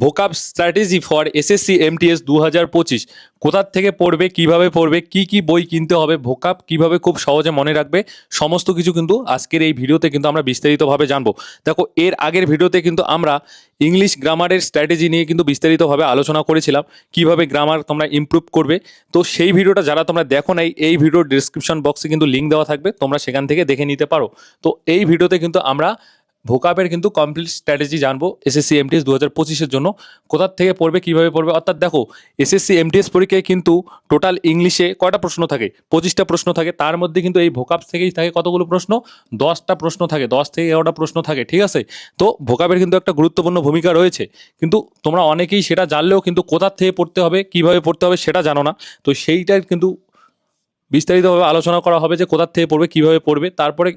Vocab strategy for SSC MTS দু হাজার পঁচিশ। কোথার থেকে পড়বে, কীভাবে পড়বে, কি কি বই কিনতে হবে ভোকাপ কীভাবে খুব সহজে মনে রাখবে, সমস্ত কিছু কিন্তু আজকের এই ভিডিওতে কিন্তু আমরা বিস্তারিতভাবে জানব। দেখো, এর আগের ভিডিওতে কিন্তু আমরা ইংলিশ গ্রামারের স্ট্র্যাটেজি নিয়ে কিন্তু বিস্তারিতভাবে আলোচনা করেছিলাম, কীভাবে গ্রামার তোমরা ইমপ্রুভ করবে। তো সেই ভিডিওটা যারা তোমরা দেখো নাই, এই ভিডিওর ডিসক্রিপশন বক্সে কিন্তু লিঙ্ক দেওয়া থাকবে, তোমরা সেখান থেকে দেখে নিতে পারো। তো এই ভিডিওতে কিন্তু আমরা ভোকাপের কিন্তু কমপ্লিট স্ট্র্যাটেজি জানব এসএসসি এমটিএস দু হাজার পঁচিশের জন্য। কোথার থেকে পড়বে, কীভাবে পড়বে? অর্থাৎ দেখো এসএসসি এমটিএস পরীক্ষায় কিন্তু টোটাল ইংলিশে কয়টা প্রশ্ন থাকে? পঁচিশটা প্রশ্ন থাকে। তার মধ্যে কিন্তু এই ভোকাপ থেকেই থাকে কতগুলো প্রশ্ন? দশটা প্রশ্ন থাকে। দশ থেকে এগারোটা প্রশ্ন থাকে, ঠিক আছে? তো ভোকাপের কিন্তু একটা গুরুত্বপূর্ণ ভূমিকা রয়েছে। কিন্তু তোমরা অনেকেই সেটা জানলেও কিন্তু কোথার থেকে পড়তে হবে, কীভাবে পড়তে হবে সেটা জানো না। তো সেইটার কিন্তু বিস্তারিতভাবে আলোচনা করা হবে যে কোথার থেকে পড়বে, কীভাবে পড়বে। তারপরে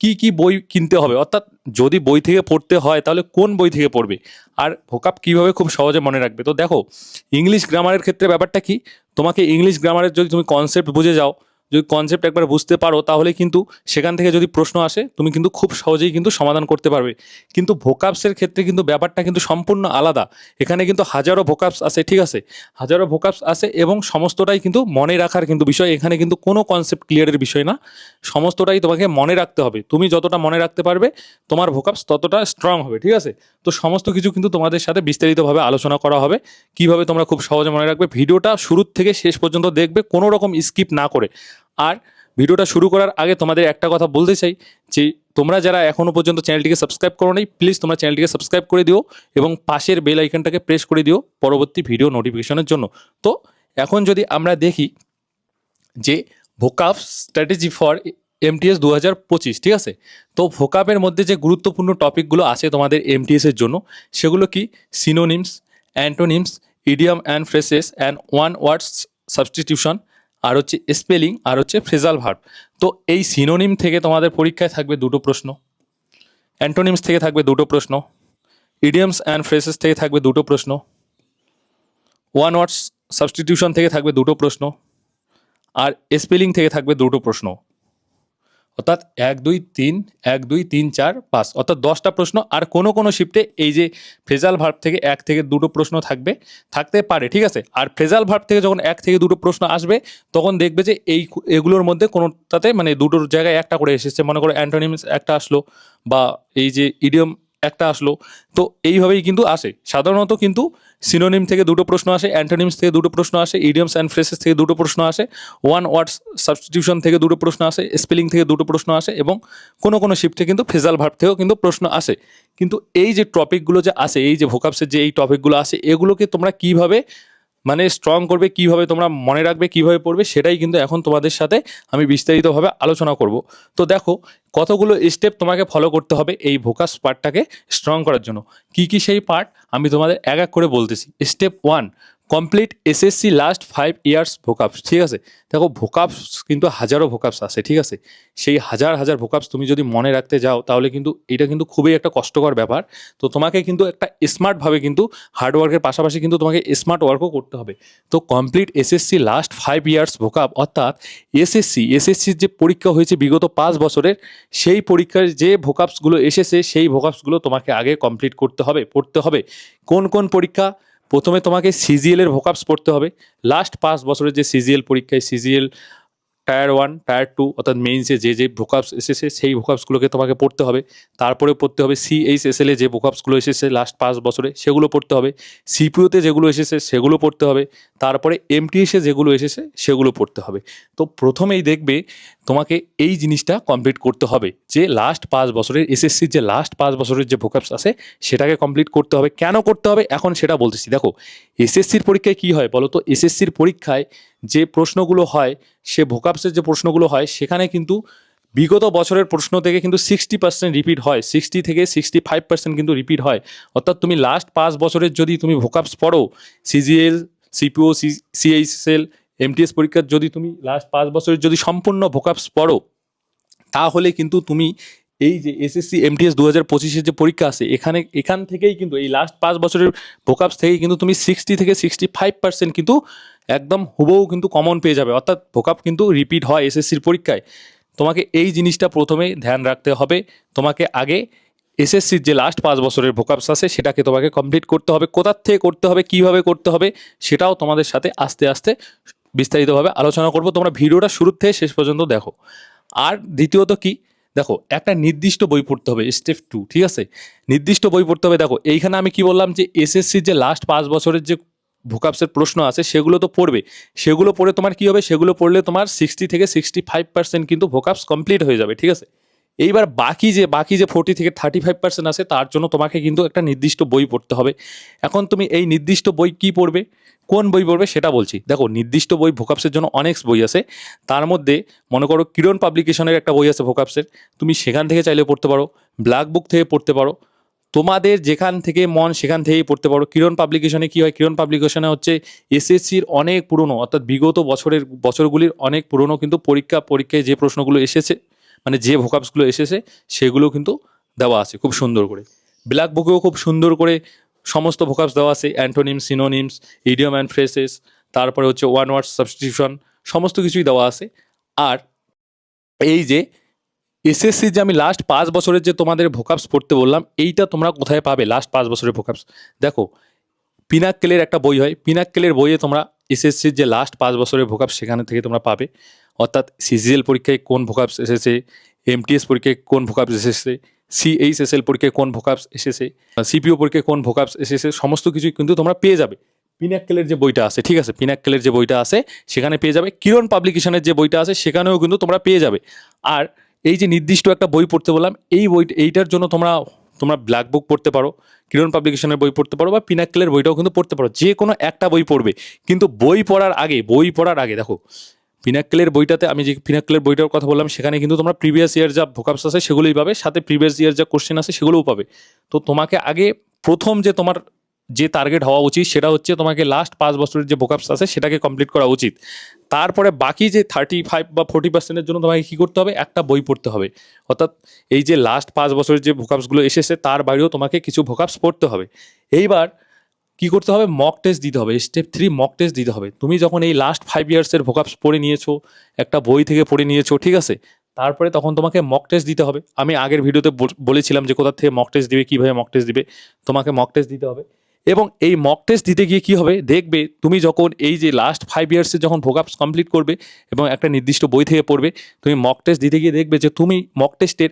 কি কি বই কিনতে হবে? অর্থাৎ যদি বই থেকে পড়তে হয়, তাহলে কোন বই থেকে পড়বে? আর ভোকাপ কীভাবে খুব সহজে মনে রাখবে? তো দেখো ইংলিশ গ্রামারের ক্ষেত্রে ব্যাপারটা কি? তোমাকে ইংলিশ গ্রামারের যদি তুমি কনসেপ্ট বুঝে যাও যদি কনসেপ্ট একবার বুঝতে পারো, তাহলে কিন্তু সেখান থেকে যদি প্রশ্ন আসে, তুমি কিন্তু খুব সহজেই কিন্তু সমাধান করতে পারবে। কিন্তু ভোকাপসের ক্ষেত্রে কিন্তু ব্যাপারটা কিন্তু সম্পূর্ণ আলাদা। এখানে কিন্তু হাজারো ভোকাপস আছে, ঠিক আছে? হাজারো ভোকাপস আছে এবং সমস্তটাই কিন্তু মনে রাখার কিন্তু বিষয়। এখানে কিন্তু কোনো কনসেপ্ট ক্লিয়ারের বিষয় না। সমস্তটাই তোমাকে মনে রাখতে হবে। তুমি যতটা মনে রাখতে পারবে, তোমার ভোকাপস ততটা স্ট্রং হবে, ঠিক আছে? তো সমস্ত কিছু কিন্তু তোমাদের সাথে বিস্তারিতভাবে আলোচনা করা হবে। কীভাবে তোমরা খুব সহজে মনে রাখবে, ভিডিওটা শুরুর থেকে শেষ পর্যন্ত দেখবে, কোনো রকম স্কিপ না করে। আর ভিডিওটা শুরু করার আগে তোমাদের একটা কথা বলতে চাই, যে তোমরা যারা এখনও পর্যন্ত চ্যানেলটিকে সাবস্ক্রাইব করো নাই, প্লিজ তোমরা চ্যানেলটিকে সাবস্ক্রাইব করে দিও এবং পাশের বেল আইকনটাকে প্রেস করে দিও পরবর্তী ভিডিও নোটিফিকেশনের জন্য। তো এখন যদি আমরা দেখি যে ভোকাপ স্ট্র্যাটেজি ফর এমটিএস দু হাজার পঁচিশ, ঠিক আছে? তো ভোকাপের মধ্যে যে গুরুত্বপূর্ণ টপিকগুলো আছে তোমাদের এমটিএসের জন্য, সেগুলো কি? Synonyms, antonyms, idiom and phrases, and one words substitution আর হচ্ছে স্পেলিং আর হচ্ছে ফ্রেজাল ভার্ব তো এই সিনোনিম থেকে তোমাদের পরীক্ষায় থাকবে দুটো প্রশ্ন অ্যান্টোনিমস থেকে থাকবে দুটো প্রশ্ন ইডিয়ামস অ্যান্ড ফ্রেসেস থেকে থাকবে দুটো প্রশ্ন ওয়ান ওয়ার্ডস সাবস্টিটিউশন থেকে থাকবে দুটো প্রশ্ন, আর স্পেলিং থেকে থাকবে দুটো প্রশ্ন। অর্থাৎ এক, দুই, তিন, এক, দুই, তিন, চার, পাঁচ। অর্থাৎ দশটা প্রশ্ন আর কোনো কোনো শিফটে এই যে ফ্রেজাল ভার্ব থেকে এক থেকে দুটো প্রশ্ন থাকবে, থাকতে পারে, ঠিক আছে? আর ফ্রেজাল ভার্ব থেকে যখন এক থেকে দুটো প্রশ্ন আসবে, তখন দেখবে যে এই এগুলোর মধ্যে কোনোটাতে মানে দুটোর জায়গায় একটা করে এসেছে। মনে করো অ্যান্টোনিমস একটা আসলো বা এই যে ইডিয়ম একটা আসলো। তো এইভাবেই কিন্তু আসে। সাধারণত কিন্তু সিনোনিম থেকে দুটো প্রশ্ন আসে অ্যান্টোনিমস থেকে দুটো প্রশ্ন আসে ইডিয়ামস অ্যান্ড ফ্রেসেস থেকে দুটো প্রশ্ন আসে ওয়ান ওয়ার্ডস সাবস্টিটিউশন থেকে দুটো প্রশ্ন আসে স্পেলিং থেকে দুটো প্রশ্ন আসে এবং কোনো কোনো শিফটে কিন্তু ফেজাল ভার্ব থেকেও কিন্তু প্রশ্ন আসে। কিন্তু এই যে টপিকগুলো যে আসে, এই যে ভোকাপসের যে এই টপিকগুলো আসে, এগুলোকে তোমরা কীভাবে মানে স্ট্রং করবে, কীভাবে তোমরা মনে রাখবে, কীভাবে পড়বে, সেটাই কিন্তু এখন তোমাদের সাথে আমি বিস্তারিতভাবে আলোচনা করব। তো দেখো, কতগুলো স্টেপ তোমাকে ফলো করতে হবে এই ভোকাস পার্টটাকে স্ট্রং করার জন্য। কি কি সেই পার্ট আমি তোমাদের এক এক করে বলতেছি। Step one complete SSC last five years vocabs ঠিক আছে? দেখো ভোকাপস কিন্তু হাজারো ভোকাপস আছে, ঠিক আছে? সেই হাজার হাজার ভোকাপস তুমি যদি মনে রাখতে যাও, তাহলে কিন্তু এটা কিন্তু খুবই একটা কষ্টকর ব্যাপার। তো তোমাকে কিন্তু একটা স্মার্টভাবে কিন্তু হার্ডওয়ার্কের পাশাপাশি কিন্তু তোমাকে স্মার্ট ওয়ার্কও করতে হবে। তো complete SSC last five years vocab অর্থাৎ এসএসসি এসএসসির যে পরীক্ষা হয়েছে বিগত পাঁচ বছরের, সেই পরীক্ষার যে ভোকাপসগুলো এসেছে, সেই ভোকাপসগুলো তোমাকে আগে কমপ্লিট করতে হবে, পড়তে হবে। কোন কোন পরীক্ষা? প্রথমে তোমাকে সিজিএলের ভোকাপস পড়তে হবে। লাস্ট পাঁচ বছরের যে সিজিএল পরীক্ষায় CGL tier one tier two অর্থাৎ মেইনসে যে যে ভোকাপস এসেছে, সেই ভোকাপসগুলোকে তোমাকে পড়তে হবে। তারপরে পড়তে হবে সিএইচএসএল যে ভোকাপসগুলো এসেছে লাস্ট পাঁচ বছরে, সেগুলো পড়তে হবে। সিপিওতে যেগুলো এসেছে, সেগুলো পড়তে হবে। তারপরে এমটিএসে যেগুলো এসেছে, সেগুলো পড়তে হবে। তো প্রথমেই দেখবে তোমাকে এই জিনিসটা কমপ্লিট করতে হবে যে লাস্ট পাঁচ বছরের এসএসসির যে লাস্ট পাঁচ বছরের যে ভোকাপস আছে, সেটাকে কমপ্লিট করতে হবে। কেন করতে হবে? এখন সেটা বলতেছি। দেখো এসএসসির পরীক্ষায় কি হয় বলো তো? এসএসসির পরীক্ষায় যে প্রশ্নগুলো হয়, সে ভোকাপসের যে প্রশ্নগুলো হয়, সেখানে কিন্তু বিগত বছরের প্রশ্ন থেকে কিন্তু সিক্সটি পার্সেন্ট রিপিট হয়। সিক্সটি থেকে সিক্সটি ফাইভ পার্সেন্ট কিন্তু রিপিট হয়। অর্থাৎ তুমি লাস্ট পাঁচ বছরের যদি তুমি ভোকাপস পড়ো CGL CPO C CHSL MTS পরীক্ষার যদি তুমি লাস্ট পাঁচ বছরের যদি সম্পূর্ণ ভোকাপস পড়ো, তাহলে কিন্তু তুমি এই যে এসএসসি এমটিএস দু হাজার পঁচিশের যে পরীক্ষা আছে, এখানে, এখান থেকেই কিন্তু এই লাস্ট পাঁচ বছরের ভোকাপস থেকেই কিন্তু তুমি সিক্সটি থেকে সিক্সটি ফাইভ পার্সেন্ট কিন্তু একদম হুবহু কিন্তু কমন পেয়ে যাবে। অর্থাৎ ভোকাপ কিন্তু রিপিট হয় এসএসসির পরীক্ষায়। তোমাকে এই জিনিসটা প্রথমে ধ্যান রাখতে হবে। তোমাকে আগে এসএসসির যে লাস্ট পাঁচ বছরের ভোকাপস আছে, সেটাকে তোমাকে কমপ্লিট করতে হবে। কোথার থেকে করতে হবে, কীভাবে করতে হবে, সেটাও তোমাদের সাথে আস্তে আস্তে বিস্তারিতভাবে আলোচনা করব। তোমরা ভিডিওটা শুরু থেকে শেষ পর্যন্ত দেখো। আর দ্বিতীয়ত কি? দেখো, একটা নির্দিষ্ট বই পড়তে হবে স্টেপ টু ঠিক আছে? নির্দিষ্ট বই পড়তে হবে, দেখো, এইখানে আমি কি বললাম যে এসএসসির যে লাস্ট পাঁচ বছরের যে ভোকাপসের প্রশ্ন আছে, সেগুলো তো পড়বে। সেগুলো পড়ে তোমার কি হবে? সেগুলো পড়লে তোমার সিক্সটি থেকে সিক্সটি ফাইভ পার্সেন্ট কিন্তু ভোকাপস কমপ্লিট হয়ে যাবে, ঠিক আছে? এইবার বাকি যে বাকি যে ফোর্টি থেকে থার্টি ফাইভ পার্সেন্ট আছে, তার জন্য তোমাকে কিন্তু একটা নির্দিষ্ট বই পড়তে হবে। এখন তুমি এই নির্দিষ্ট বই কি পড়বে? কোন বই পড়বে সেটা বলছি। দেখো, নির্দিষ্ট বই ভোকাপসের জন্য অনেক বই আছে। তার মধ্যে মনে করো কিরণ পাবলিকেশনের একটা বই আছে ভোকাপসের। তুমি সেখান থেকে চাইলে পড়তে পারো। ব্ল্যাক বুক থেকে পড়তে পারো। তোমাদের যেখান থেকে মন, সেখান থেকেই পড়তে পারো। কিরণ পাবলিকেশনে কি হয়? কিরণ পাবলিকেশনে হচ্ছে এসএসসির অনেক পুরনো, অর্থাৎ বিগত বছরের, বছরগুলির অনেক পুরনো কিন্তু পরীক্ষা, পরীক্ষায় যে প্রশ্নগুলো এসেছে মানে যে ভোকাপসগুলো এসেছে, সেগুলো কিন্তু দেওয়া আছে খুব সুন্দর করে। ব্ল্যাক বুকেও খুব সুন্দর করে সমস্ত ভোকাপস দেওয়া আছে antonyms synonyms idiom and phrases তারপরে হচ্ছে ওয়ান ওয়ার্ড সাবস্টিটিউশন সমস্ত কিছুই দেওয়া আছে। আর এই যে এসএসসি যে আমি লাস্ট পাঁচ বছরের যে তোমাদের ভোকাপস পড়তে বললাম, এইটা তোমরা কোথায় পাবে লাস্ট পাঁচ বছরের ভোকাপস দেখো পিনাক্কেলের একটা বই হয় পিনাক্কেলের বইয়ে তোমরা এসএসসির যে লাস্ট পাঁচ বছরের ভোকাপস সেখানে থেকে তোমরা পাবে। অর্থাৎ সিজিএল পরীক্ষায় কোন ভোকাপস এসেছে, এমটিএস পরীক্ষায় কোন ভোকাপস এসেছে, সিএইচএসএল পরীক্ষায় কোন ভোকাপস এসেছে, সিপিও পরীক্ষায় কোন ভোকাপস এসেছে, সমস্ত কিছুই কিন্তু তোমরা পেয়ে যাবে। পিনাক্কেলের যে বইটা আছে, ঠিক আছে, পিনাক্কেলের যে বইটা আছে, সেখানে পেয়ে যাবে। কিরণ পাবলিকেশনের যে বইটা আছে, সেখানেও কিন্তু তোমরা পেয়ে যাবে। আর এই যে নির্দিষ্ট একটা বই পড়তে বললাম, এই বই, এইটার জন্য তোমরা তোমরা ব্ল্যাক বুক পড়তে পারো, কিরণ পাবলিকেশনের বই পড়তে পারো বা পিনাক্কেলের বইটাও কিন্তু পড়তে পারো। যে কোনো একটা বই পড়বে। কিন্তু বই পড়ার আগে, বই পড়ার আগে, দেখো পিনাক্কেলের বইটাতে আমি যে পিনাক্কেলের বইটার কথা বললাম, সেখানে কিন্তু তোমরা প্রিভিয়াস ইয়ার যা ভোকাপস আছে সেগুলোই পাবে, সাথে প্রিভিয়াস ইয়ার যা কোশ্চেন আছে সেগুলোও পাবে। তো তোমাকে আগে প্রথম যে তোমার যে টার্গেট হওয়া উচিত, সেটা হচ্ছে তোমাকে লাস্ট পাঁচ বছরের যে ভোকাপস আছে সেটাকে কমপ্লিট করা উচিত। তারপরে বাকি যে থার্টি ফাইভ বা ফোর্টি পার্সেন্টের জন্য তোমাকে কী করতে হবে? একটা বই পড়তে হবে। অর্থাৎ এই যে লাস্ট পাঁচ বছরের যে ভোকাপসগুলো এসেছে, তার বাইরেও তোমাকে কিছু ভোকাপস পড়তে হবে। এইবার কি করতে হবে? মক টেস্ট দিতে হবে। স্টেপ থ্রি মক টেস্ট দিতে হবে। তুমি যখন এই লাস্ট ফাইভ ইয়ার্সের ভোকাপস পড়ে নিয়েছো, একটা বই থেকে পড়ে নিয়েছো, ঠিক আছে? তারপরে তখন তোমাকে মক টেস্ট দিতে হবে। আমি আগের ভিডিওতে বল- বলেছিলাম যে কোথা থেকে মক টেস্ট দিবে, কীভাবে মক টেস্ট দিবে, তোমাকে মক টেস্ট দিতে হবে। এবং এই মক টেস্ট দিতে গিয়ে কী হবে? দেখবে তুমি যখন এই যে লাস্ট ফাইভ ইয়ার্সে যখন ভোকাপস কমপ্লিট করবে এবং একটা নির্দিষ্ট বই থেকে পড়বে, তুমি মক টেস্ট দিতে গিয়ে দেখবে যে তুমি মক টেস্টের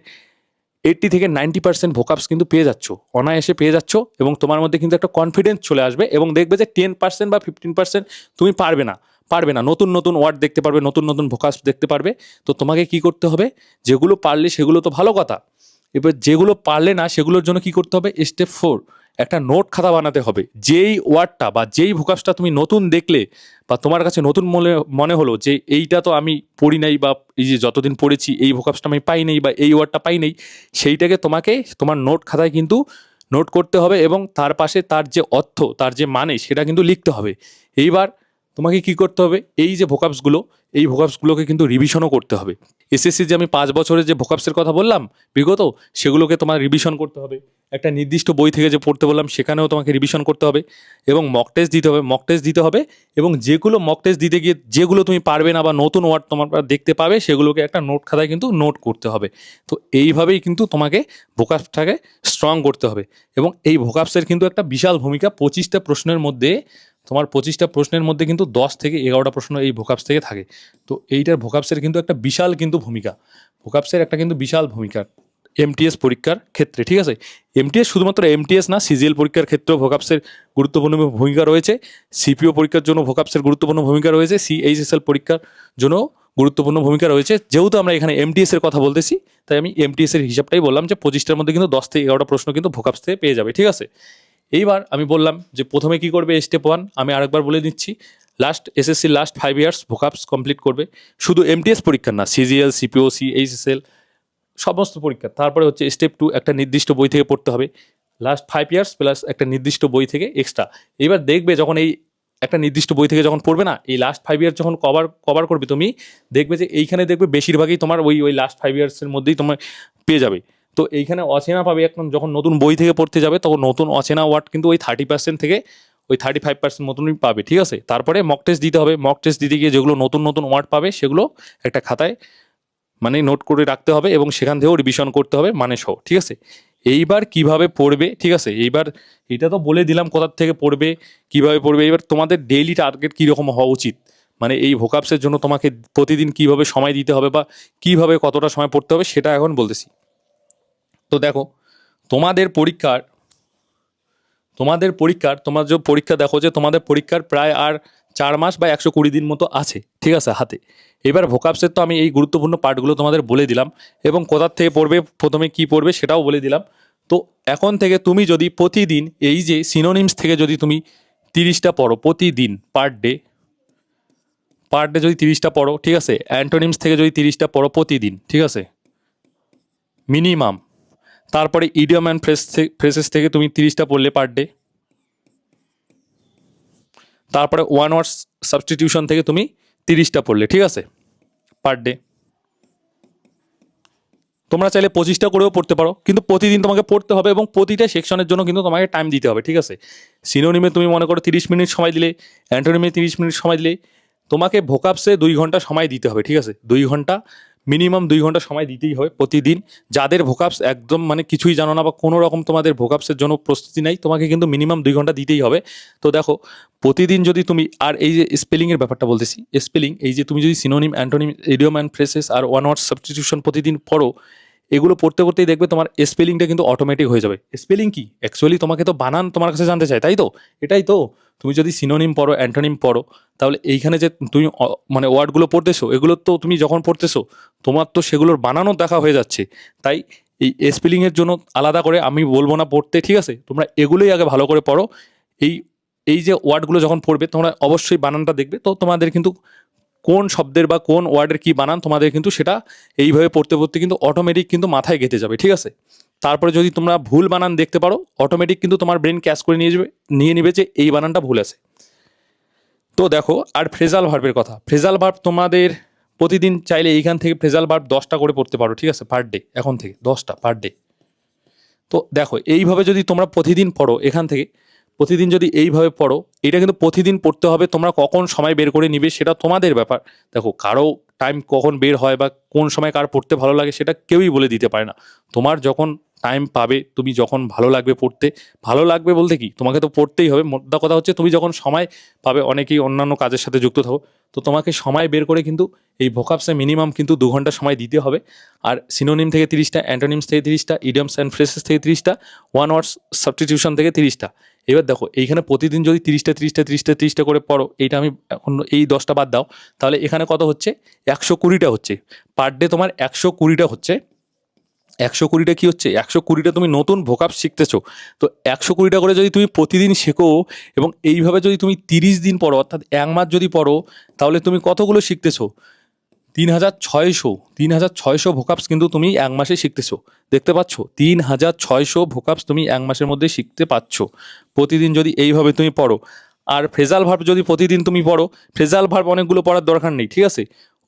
এইট্টি থেকে নাইনটি পার্সেন্ট ভোকাপস কিন্তু পেয়ে যাচ্ছ, অনায়াসে পেয়ে যাচ্ছ এবং তোমার মধ্যে কিন্তু একটা কনফিডেন্স চলে আসবে এবং দেখবে যে টেন পার্সেন্ট বা ফিফটিন পার্সেন্ট তুমি পারবে না পারবে না। নতুন নতুন ওয়ার্ড দেখতে পারবে, নতুন নতুন ভোকাপস দেখতে পারবে। তো তোমাকে কি করতে হবে? যেগুলো পারলে সেগুলো তো ভালো কথা। এবার যেগুলো পারলে না সেগুলোর জন্য কি করতে হবে? স্টেপ ফোর একটা নোট খাতা বানাতে হবে। যেই ওয়ার্ডটা বা যেই ভোকাসটা তুমি নতুন দেখলে বা তোমার কাছে নতুন মনে মনে হলো যে এইটা তো আমি পড়ি নাই বা এই যে যতদিন পড়েছি এই ভোকাসটা আমি পাই নাই বা এই ওয়ার্ডটা পাই নাই, সেইটাকে তোমাকে তোমার নোট খাতায় কিন্তু নোট করতে হবে এবং তার পাশে তার যে অর্থ, তার যে মানে সেটা কিন্তু লিখতে হবে। এইবার তোমাকে কি করতে হবে? এই যে ভোকাপসগুলো এই ভোকাপসগুলোকে কিন্তু রিভিশনও করতে হবে। এসএসসি যে আমি পাঁচ বছরের যে ভোকাপসের কথা বললাম, বিগত, সেগুলোকে তোমার রিভিশন করতে হবে। একটা নির্দিষ্ট বই থেকে যে পড়তে বললাম, সেখানেও তোমাকে রিভিশন করতে হবে এবং মক টেস্ট দিতে হবে মক টেস্ট দিতে হবে এবং যেগুলো মক টেস্ট দিতে গিয়ে, যেগুলো তুমি পারবে না বা নতুন ওয়ার্ড তোমার দেখতে পাবে, সেগুলোকে একটা নোট খাতায় কিন্তু নোট করতে হবে। তো এইভাবেই কিন্তু তোমাকে ভোকাপসটাকে স্ট্রং করতে হবে এবং এই ভোকাপসের কিন্তু একটা বিশাল ভূমিকা পঁচিশটা প্রশ্নের মধ্যে তোমার পঁচিশটা প্রশ্নের মধ্যে কিন্তু দশ থেকে এগারোটা প্রশ্ন এই ভোকাপস থেকে থাকে। তো এইটার ভোকাপসের কিন্তু একটা বিশাল কিন্তু ভূমিকা। ভোকাপসের একটা কিন্তু বিশাল ভূমিকা। এমটিএস পরীক্ষার ক্ষেত্রে, ঠিক আছে? এমটিএস শুধুমাত্র এমটিএস না সিজিএল পরীক্ষার ক্ষেত্রেও ভোকাপসের গুরুত্বপূর্ণ ভূমিকা রয়েছে। সিপিও পরীক্ষার জন্য ভোকাপসের গুরুত্বপূর্ণ ভূমিকা রয়েছে। সিএইচএসএল পরীক্ষার জন্য গুরুত্বপূর্ণ ভূমিকা রয়েছে। যেহেতু আমরা এখানে এমটিএস এর কথা বলতেছি, তাই আমি এমটিএস এর হিসাবটাই বললাম যে পঁচিশটার মধ্যে কিন্তু দশ থেকে এগারোটা প্রশ্ন কিন্তু ভোকাপস থেকে পেয়ে যাবে, ঠিক আছে? এইবার আমি বললাম যে প্রথমে কি করবে স্টেপ ওয়ান আমি আরেকবার বলে দিচ্ছি last SSC last five years vocabs complete করবে। শুধু এমটিএস পরীক্ষা না সিজিএল সিপিও সিএইচএসএল সমস্ত পরীক্ষা তারপরে হচ্ছে স্টেপ টু একটা নির্দিষ্ট বই থেকে পড়তে হবে। লাস্ট ফাইভ ইয়ার্স প্লাস একটা নির্দিষ্ট বই থেকে এক্সট্রা এবার দেখবে যখন এই একটা নির্দিষ্ট বই থেকে যখন পড়বে না, এই লাস্ট ফাইভ ইয়ার্স যখন কভার কভার করবে তুমি, দেখবে যে এইখানে দেখবে বেশিরভাগই তোমার ওই ওই লাস্ট ফাইভ ইয়ার্সের মধ্যেই তোমার পেয়ে যাবে। তো এইখানে অচেনা পাবে। একদম যখন নতুন বই থেকে পড়তে যাবে, তখন নতুন অচেনা ওয়ার্ড কিন্তু ওই থার্টি পার্সেন্ট থেকে ওই থার্টি ফাইভ পার্সেন্ট মতনই পাবে, ঠিক আছে? তারপরে মক টেস্ট দিতে হবে। মক টেস্ট দিতে গিয়ে যেগুলো নতুন নতুন ওয়ার্ড পাবে, সেগুলো একটা খাতায় মানে নোট করে রাখতে হবে এবং সেখান থেকেও রিভিশন করতে হবে মানে সহ, ঠিক আছে? এইবার কীভাবে পড়বে, ঠিক আছে? এইবার এটা তো বলে দিলাম কোথার থেকে পড়বে, কীভাবে পড়বে। এবার তোমাদের ডেইলি টার্গেট কীরকম হওয়া উচিত? মানে এই ভোকাপসের জন্য তোমাকে প্রতিদিন কীভাবে সময় দিতে হবে বা কীভাবে কতটা সময় পড়তে হবে, সেটা এখন বলতেছি। তো দেখো, তোমাদের পরীক্ষার তোমাদের পরীক্ষার, তোমার যে পরীক্ষা দেখো যে তোমাদের পরীক্ষার প্রায় আর চার মাস বা একশো কুড়ি দিন মতো আছে, ঠিক আছে, হাতে। এবার ভোকাপসের তো আমি এই গুরুত্বপূর্ণ পার্টগুলো তোমাদের বলে দিলাম এবং কোথার থেকে পড়বে, প্রথমে কি পড়বে সেটাও বলে দিলাম। তো এখন থেকে তুমি যদি প্রতিদিন এই যে সিনোনিমস থেকে যদি তুমি তিরিশটা পড়ো, প্রতিদিন পার ডে পার ডে যদি তিরিশটা পড়ো, ঠিক আছে অ্যান্টোনিমস থেকে যদি তিরিশটা পড়ো প্রতিদিন, ঠিক আছে মিনিমাম তারপরে ইডিয়ম অ্যান্ড ফ্রেস ফ্রেসেস থেকে তুমি তিরিশটা পড়লে পার ডে তারপরে ওয়ান ওয়ার্স সাবস্টিটিউশন থেকে তুমি তিরিশটা পড়লে, ঠিক আছে? পার ডে তোমরা চাইলে পঁচিশটা করেও পড়তে পারো, কিন্তু প্রতিদিন তোমাকে পড়তে হবে এবং প্রতিটা সেকশনের জন্য কিন্তু তোমাকে টাইম দিতে হবে, ঠিক আছে? সিনোনিমে তুমি মনে করো তিরিশ মিনিট সময় দিলে অ্যান্টোনিমে তিরিশ মিনিট সময় দিলে, তোমাকে ভোকাপসে দুই ঘণ্টা সময় দিতে হবে, ঠিক আছে? দুই ঘণ্টা মিনিমাম দুই ঘণ্টা সময় দিতেই হবে প্রতিদিন। যাদের ভোকাপস একদম মানে কিছুই জানো না বা কোনো রকম তোমাদের ভোকাপসের জন্য প্রস্তুতি নাই, তোমাকে কিন্তু মিনিমাম দুই ঘণ্টা দিতেই হবে। তো দেখো, প্রতিদিন যদি তুমি, আর এই যে স্পেলিংয়ের ব্যাপারটা বলতেছি স্পেলিং এই যে তুমি যদি synonym antonym idiom and phrases R one word substitution প্রতিদিন পড়ো এগুলো পড়তে পড়তেই দেখবে তোমার স্পেলিংটা কিন্তু অটোমেটিক হয়ে যাবে। স্পেলিং কি? অ্যাকচুয়ালি তোমাকে তো বানান তোমার কাছে জানতে চাই তাই তো? এটাই তো। তুমি যদি সিনোনিম পড়ো অ্যান্টোনিম পড়ো, তাহলে এইখানে যে তুমি মানে ওয়ার্ডগুলো পড়তেছো, এগুলো তো তুমি যখন পড়তেছো, তোমার তো সেগুলোর বানানো দেখা হয়ে যাচ্ছে। তাই এই স্পেলিংয়ের জন্য আলাদা করে আমি বলব না পড়তে, ঠিক আছে? তোমরা এগুলোই আগে ভালো করে পড়ো। এই এই যে ওয়ার্ডগুলো যখন পড়বে, তোমরা অবশ্যই বানানটা দেখবে। তো তোমাদের কিন্তু কোন শব্দের বা কোন ওয়ার্ডের কি বানান, তোমাদের কিন্তু সেটা এইভাবে পড়তে পড়তে কিন্তু অটোমেটিক কিন্তু মাথায় গেঁথে যাবে, ঠিক আছে? তারপরে যদি তোমরা ভুল বানান দেখতে পারো অটোমেটিক কিন্তু তোমার ব্রেন ক্যাচ করে নিয়ে যাবে, নিয়ে নেবে যে এই বানানটা ভুল আছে। তো দেখো, আর ফ্রেজাল ভার্বের কথা। ফ্রেজাল ভার্ব তোমাদের প্রতিদিন চাইলে এইখান থেকে ফ্রেজাল ভার্ব দশটা করে পড়তে পারো, ঠিক আছে? পার ডে এখন থেকে, দশটা পার ডে তো দেখো, এইভাবে যদি তোমরা প্রতিদিন পড়ো এখান থেকে প্রতিদিন যদি এইভাবে পড়ো, এটা কিন্তু প্রতিদিন পড়তে হবে, তোমরা কখন সময় বের করে নিবে সেটা তোমাদের ব্যাপার। দেখো, কারও টাইম কখন বের হয় বা কোন সময় কার পড়তে ভালো লাগে সেটা কেউই বলে দিতে পারে না। তোমার যখন টাইম পাবে, তুমি যখন ভালো লাগবে পড়তে, ভালো লাগবে বলতে কি? তোমাকে তো পড়তেই হবে। মোদ্দা কথা হচ্ছে, তুমি যখন সময় পাবে, অনেকেই অন্যান্য কাজের সাথে যুক্ত থাকো, তো তোমাকে সময় বের করে কিন্তু এই ভোকাপসে মিনিমাম কিন্তু দু ঘণ্টা সময় দিতে হবে। আর সিনোনিম থেকে তিরিশটা অ্যান্টোনিমস থেকে তিরিশটা ইডিয়মস অ্যান্ড ফ্রেসেস থেকে তিরিশটা ওয়ান ওয়ার্ডস সাবস্টিটিউশন থেকে তিরিশটা। এবার দেখো, এইখানে প্রতিদিন যদি তিরিশটা তিরিশটা তিরিশটা তিরিশটা করে পড়ো, এইটা আমি এখন এই দশটা বাদ দাও, তাহলে এখানে কত হচ্ছে? একশো কুড়িটা হচ্ছে। পার ডে তোমার একশো কুড়িটা হচ্ছে। একশো কুড়িটা কী হচ্ছে? একশো কুড়িটা তুমি নতুন ভোকাপ শিখতেছো। তো একশো কুড়িটা করে যদি তুমি প্রতিদিন শেখো এবং এইভাবে যদি তুমি তিরিশ দিন পড়ো, অর্থাৎ এক মাস যদি পড়ো, তাহলে তুমি কতগুলো শিখতেছো? তিন হাজার ছয়শো, তিন হাজার ছয়শো ভোকাপস কিন্তু তুমি এক মাসে শিখতেছো। দেখতে পাচ্ছ? তিন হাজার ছয়শো ভোকাপস তুমি এক মাসের মধ্যে শিখতে পাচ্ছ প্রতিদিন যদি এইভাবে তুমি পড়ো। আর ফ্রেজাল ভার্ব যদি প্রতিদিন তুমি পড়ো, ফ্রেজাল ভার্ব অনেকগুলো পড়ার দরকার নেই, ঠিক আছে?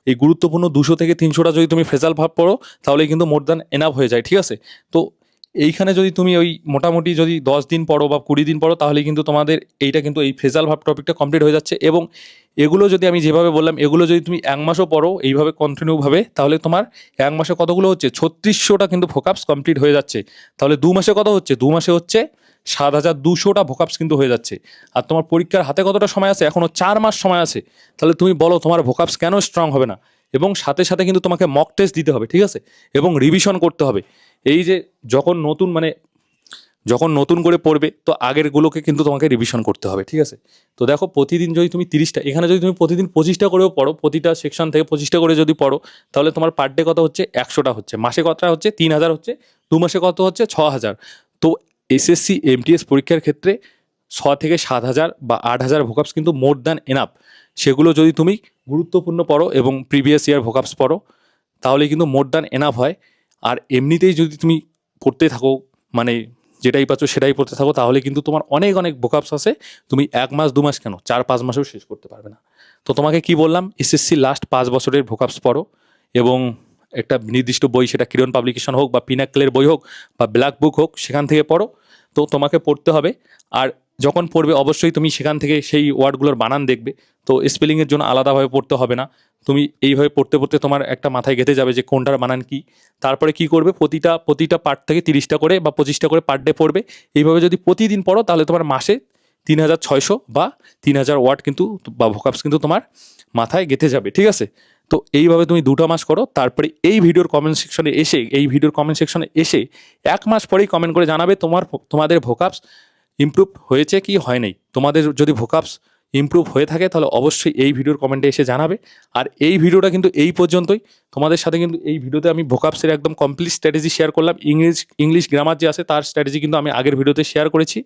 এই গুরুত্বপূর্ণ দুশো থেকে তিনশোটা যদি তুমি ফ্রেজাল ভাব পড়ো তাহলে কিন্তু মোর দ্যান এনাফ হয়ে যায়, ঠিক আছে? তো এইখানে যদি তুমি ওই মোটামুটি যদি দশ দিন পড়ো বা কুড়ি দিন পড়ো, তাহলে কিন্তু তোমাদের এইটা কিন্তু এই ফেজাল ভাব টপিকটা কমপ্লিট হয়ে যাচ্ছে এবং এগুলো যদি আমি যেভাবে বললাম, এগুলো যদি তুমি এক মাসও পড়ো এইভাবে কন্টিনিউভাবে তাহলে তোমার এক মাসে কতগুলো হচ্ছে? ছত্রিশশোটা কিন্তু ভোকাপস কমপ্লিট হয়ে যাচ্ছে। তাহলে দু মাসে কত হচ্ছে? দু মাসে হচ্ছে সাত হাজার দুশোটা ভোকাপস কিন্তু হয়ে যাচ্ছে। আর তোমার পরীক্ষার হাতে কতটা সময় আছে? এখনও চার মাস সময় আছে। তাহলে তুমি বলো, তোমার ভোকাপস কেন স্ট্রং হবে না? এবং সাথে সাথে কিন্তু তোমাকে মক টেস্ট দিতে হবে, ঠিক আছে? এবং রিভিশন করতে হবে। এই যে যখন নতুন মানে যখন নতুন করে পড়বে, তো আগেরগুলোকে কিন্তু তোমাকে রিভিশন করতে হবে, ঠিক আছে? তো দেখো, প্রতিদিন যদি তুমি তিরিশটা, এখানে যদি তুমি প্রতিদিন পঁচিশটা করেও পড়ো, প্রতিটা সেকশন থেকে পঁচিশটা করে যদি পড়ো, তাহলে তোমার পার ডে কত হচ্ছে? একশোটা হচ্ছে। মাসে কতটা হচ্ছে? তিন হাজার হচ্ছে। দু মাসে কত হচ্ছে? ছ হাজার তো এসএসসি এমটিএস পরীক্ষার ক্ষেত্রে ছ থেকে সাত হাজার বা আট হাজার ভোকাপস কিন্তু মোর দ্যান এনাফ সেগুলো যদি তুমি গুরুত্বপূর্ণ পড়ো এবং প্রিভিয়াস ইয়ার ভোকাপস পড়ো, তাহলে কিন্তু মোর দ্যান এনাফ হয়। আর এমনিতেই যদি তুমি পড়তে থাকো মানে যেটাই পাচ্ছ সেটাই পড়তে থাকো, তাহলে কিন্তু তোমার অনেক অনেক ভোকাপস আছে। তুমি এক মাস, দু মাস কেন? চার, পাঁচ মাসেও শেষ করতে পারবে না। তো তোমাকে কি বললাম? এসএসসি লাস্ট পাঁচ বছরের ভোকাপস পড়ো এবং একটা নির্দিষ্ট বই, সেটা কিরণ পাবলিকেশন হোক বা পিনাকলের বই হোক বা ব্ল্যাক বুক হোক, সেখান থেকে পড়ো। তো তোমাকে পড়তে হবে। আর যখন পড়বে, অবশ্যই তুমি সেখান থেকে সেই ওয়ার্ডগুলোর বানান দেখবে। তো স্পেলিংয়ের জন্য আলাদাভাবে পড়তে হবে না। তুমি এইভাবে পড়তে পড়তে তোমার একটা মাথায় গেঁথে যাবে যে কোনটার বানান কি। তারপরে কি করবে? প্রতিটা প্রতিটা পার্ট থেকে তিরিশটা করে বা পঁচিশটা করে পার ডে পড়বে। এইভাবে যদি প্রতিদিন পড়ো, তাহলে তোমার মাসে তিন হাজার ছয়শো বা তিন হাজার ওয়ার্ড কিন্তু বা ভোকাপস কিন্তু তোমার মাথায় গেঁথে যাবে। ঠিক আছে? তো এইভাবে তুমি দুটো মাস করো, তারপরে এই ভিডিওর কমেন্ট সেকশনে এসে, এই ভিডিওর কমেন্ট সেকশনে এসে এক মাস পরেই কমেন্ট করে জানাবে তোমার তোমাদের ভোকাপস ইম্প্রুভ হয়েছে কি হয় নাই। তোমাদের যদি ভোকাপস ইমপ্রুভ হয়ে থাকে, তাহলে অবশ্যই এই ভিডিওর কমেন্টে এসে জানাবে। আর এই ভিডিওটা কিন্তু এই পর্যন্তই। তোমাদের সাথে কিন্তু এই ভিডিওতে আমি ভোকাপসের একদম কমপ্লিট স্ট্র্যাটেজি শেয়ার করলাম। ইংলিশ ইংলিশ গ্রামার যে আছে, তার স্ট্র্যাটেজি কিন্তু আমি আগের ভিডিওতে শেয়ার করেছি।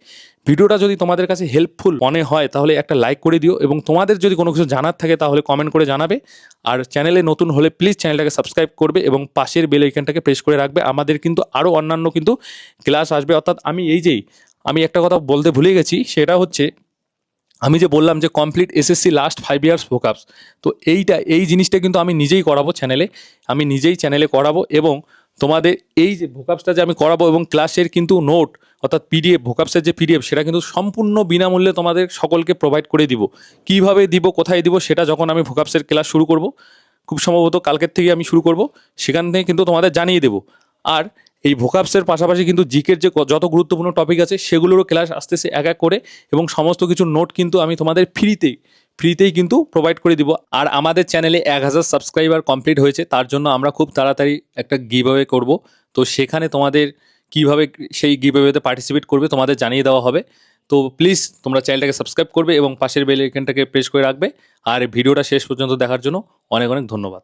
ভিডিওটা যদি তোমাদের কাছে হেল্পফুল মনে হয়, তাহলে একটা লাইক করে দিও এবং তোমাদের যদি কোনো কিছু জানার থাকে, তাহলে কমেন্ট করে জানাবে। আর চ্যানেলে নতুন হলে প্লিজ চ্যানেলটাকে সাবস্ক্রাইব করবে এবং পাশের বেল আইকনটাকে প্রেস করে রাখবে। আমাদের কিন্তু আরও অন্যান্য কিন্তু ক্লাস আসবে। অর্থাৎ আমি এই যেই আমি একটা কথা বলতে ভুলে গেছি, সেটা হচ্ছে আমি যে বললাম যে complete SSC last five years vocabs তো এইটা, এই জিনিসটা কিন্তু আমি নিজেই করাবো চ্যানেলে আমি নিজেই চ্যানেলে করাবো এবং তোমাদের এই যে ভোকাপসটা যে আমি করাবো এবং ক্লাসের কিন্তু নোট অর্থাৎ পিডিএফ ভোকাপসের যে পিডিএফ সেটা কিন্তু সম্পূর্ণ বিনামূল্যে তোমাদের সকলকে প্রোভাইড করে দিব। কীভাবে দিব, কোথায় দিব, সেটা যখন আমি ভোকাপসের ক্লাস শুরু করব, খুব সম্ভবত কালকের থেকে আমি শুরু করব, সেখান থেকে কিন্তু তোমাদের জানিয়ে দেবো। আর এই ভোকাপসের পাশাপাশি কিন্তু জিকের যে যত গুরুত্বপূর্ণ টপিক আছে, সেগুলোরও ক্লাস আসতেছে এক এক করে এবং সমস্ত কিছু নোট কিন্তু আমি তোমাদের ফ্রিতেই ফ্রিতেই কিন্তু প্রোভাইড করে দিব। আর আমাদের চ্যানেলে এক হাজার সাবস্ক্রাইবার কমপ্লিট হয়েছে, তার জন্য আমরা খুব তাড়াতাড়ি একটা গিভ অ্যাওয়ে করব। তো সেখানে তোমাদের কীভাবে সেই গিভ অ্যাওয়েতে পার্টিসিপেট করবে তোমাদের জানিয়ে দেওয়া হবে। তো প্লিজ তোমরা চ্যানেলটাকে সাবস্ক্রাইব করবে এবং পাশের বেল আইকনটাকে প্রেস করে রাখবে। আর ভিডিওটা শেষ পর্যন্ত দেখার জন্য অনেক অনেক ধন্যবাদ।